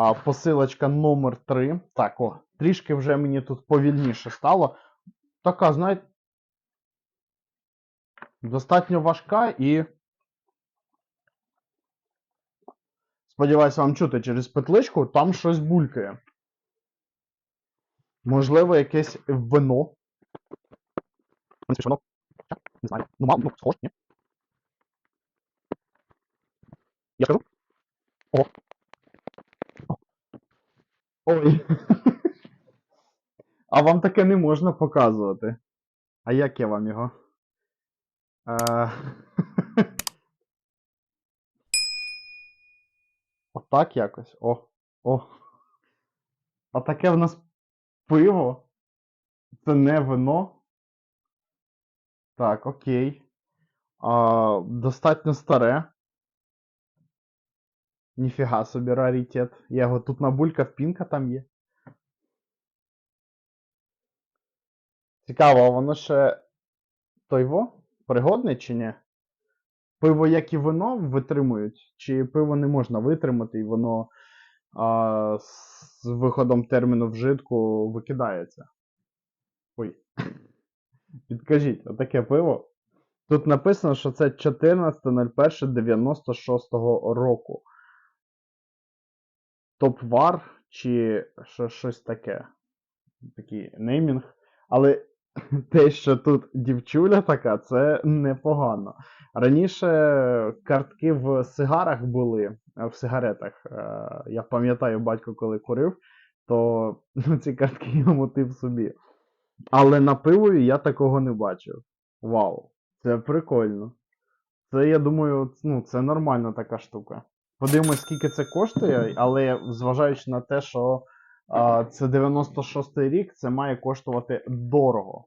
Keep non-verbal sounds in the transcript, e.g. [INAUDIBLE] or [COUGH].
А, посилочка номер 3. Так, о, трішки вже мені тут повільніше стало. Така, знаєте, достатньо важка і. Сподіваюсь, вам чути через петличку, там щось булькає. Можливо, якесь вино. Не знаю. Ну, мам, ну, схож, ні? Я скажу? О. Ой. [LAUGHS] А вам таке не можна показувати. А як я вам його? Е... [LAUGHS] Отак якось. О. О. А таке в нас пиво. Це не вино. Так, окей. А, достатньо старе. Ніфіга собі раритет. Я його тут набулькав, пінка там є. Цікаво, а воно ще той во? Пригодне чи ні? Пиво, як і вино, витримують? Чи пиво не можна витримати, і воно а, з виходом терміну вжитку викидається? Ой. Підкажіть, отаке пиво. Тут написано, що це 14.01.96 року. Топ-вар чи що, щось таке. Такий неймінг. Але [LAUGHS] те, що тут дівчуля така, це непогано. Раніше картки в сигарах були, е, в сигаретах. Е, Я пам'ятаю, батько, коли курив, то [LAUGHS] ці картки я мотив собі. Але на пивові я такого не бачив. Вау, це прикольно. Це, я думаю, ну, це нормальна така штука. Подивимось, скільки це коштує, але зважаючи на те, що а, це 96-й рік, це має коштувати дорого.